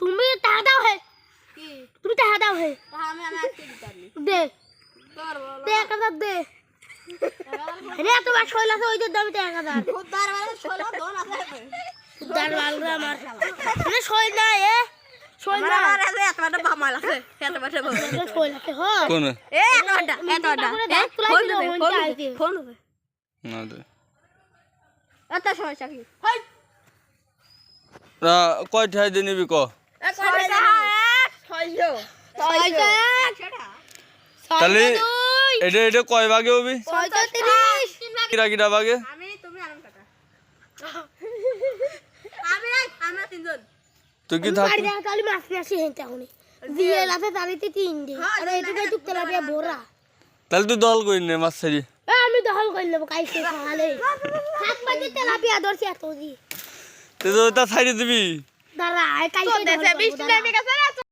তুমি টাকা দাও হে। কি? তুমি টাকা দাও হে আমি আমি আজকে দিতে পারি দে। তোর বলো। দে এক হাজার দে। রে তোমার শৈল আছে ওই হাজার। আছে। উদ্ধার মালরা আমার শৈল। না এ। শৈল আমার না। আমার আছে এত বড় বামাল আছে। এত বড় বামাল শৈল আছে হ। কোন? এ এত বড় এত বড়। করে দাঁত তুলাই ফোন দে ফোন দে না দে। এত সমস্যা কি? কয় ঠাই দিয়ে নিবি ক? তাহলে এটা এটা কয় ভাগে হবি? কিরা কিরা ভাগে? তুই কি আমি থাক বাড়ি দেখা কালি মাছ নিয়ে আসি হেঁটে এখনই। দিয়ে লাফে তালিতে তিন দিন আর এইটুকু টুকতে লাফিয়ে ভরা তাহলে তুই দল করি নে মাছ ছাড়ি। আমি দখল করে নেব কাইছে সকালে সাত বাজে তেলাপিয়া ধরছি এত দি তুই তো তা ছাড়ি দিবি। কাইছে দখল করব, দাঁড়া। গেছে